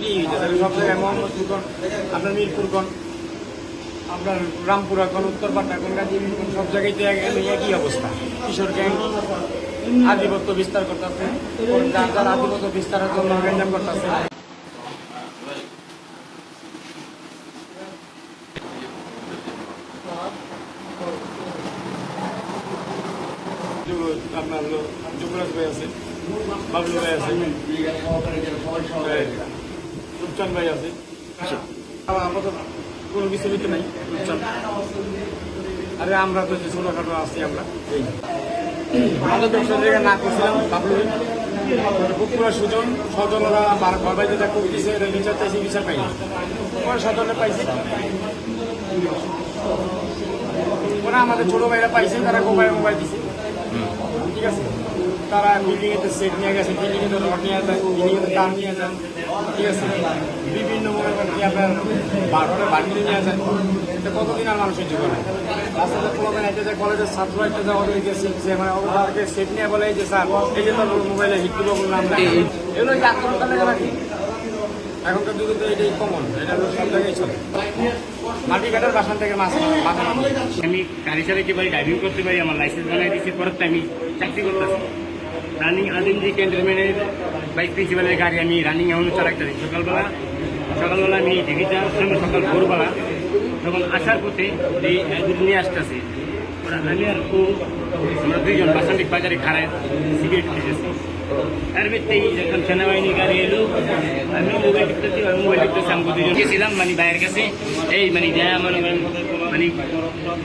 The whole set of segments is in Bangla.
তৈরি হয়েছে সব জায়গায় মোহাম্মদপুরগণ, আপনার মিরপুরগণ, আপনার রামপুরাগণ উত্তরপাটনাগণ গাজীপুরগণ সব জায়গায় তো একই অবস্থা। কিশোর গ্যাং, আধিপত্য বিস্তার করতেছে, যার আধিপত্য বিস্তারের জন্য গ্যাঞ্জাম করতেছে। আপনার যুবরাজ ভাই আছে, বাবলু ভাই আছে। রূপচান ভাই আছে। আমার আপাতত কোনো কিছু নিতে নাই। রূপচান আরে আমরা তো ছোটখাটো আছি আমরা। এই। আমাদের ব্যবসা জায়গায় না করছিলাম বাবলু ভাই পুকুরা সুজন সজনরা ঘর বাড়িতে যা করে দিয়েছে এটা বিচার চাইছি বিচার পাইনি। পরে সজনে পাইছি। ওরা আমাদের ছোট ভাইরা পাইছে তারা মোবাইল মোবাইল দিছে। ঠিক আছে? তারা বিল্ডিং এতে সেট নিয়ে গেছে বিল্ডিং এতে রড নিয়ে যায় বিল্ডিং এতে তার নিয়ে যান। ঠিক আছে? বিভিন্ন মনে করেন কি আপনার বারোটা বাড়ি নিয়ে যায় এটা কতদিন আর মানুষের জীবনে? রাস্তাতে পোলাবেন এটা যে কলেজের ছাত্র একটা যে ওদের গেছে, যে মানে ওদেরকে সেট নিয়ে বলে যে স্যার, এই যে তোর মোবাইলে হিট করব বললাম এগুলো কি আক্রমণটা লেগে রাখি এখনকার যুগে তো এটাই কমন এটা সব জায়গায় চলে। বাসান থেকে মাছ আমি গাড়ি চালাইতে পারি ড্রাইভিং করতে পারি, আমার লাইসেন্স বানাই দিচ্ছি পরে আমি চাকরি করতেছি। রানিং আদিমজি ক্যান্টনমেন্টের বাইক প্রিন্সিপালের গাড়ি আমি রানিং এমন চালাইতেছি সকালবেলা সকালবেলা আমি দেখি যাওয়ার সময় সকাল ভোরবেলা, যখন আসার পথে এই নিয়ে আসতেছি আমি আর ও আমরা দুইজন বাসান্ডিক বাজারে খাড়ায় সিগারেট খেতেছি। তার ভিত্তেই যখন সেনাবাহিনী গাড়ি এলো আমি মোবাইল টিপতেছি আমি মোবাইল টিপতেছি আমি দুজন গেছিলাম মানে বাইরের কাছে। এই মানে দেয়া মনে মানে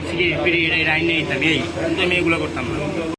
সিগারেট ফিরে এটা আইনে এই আমি এগুলো করতাম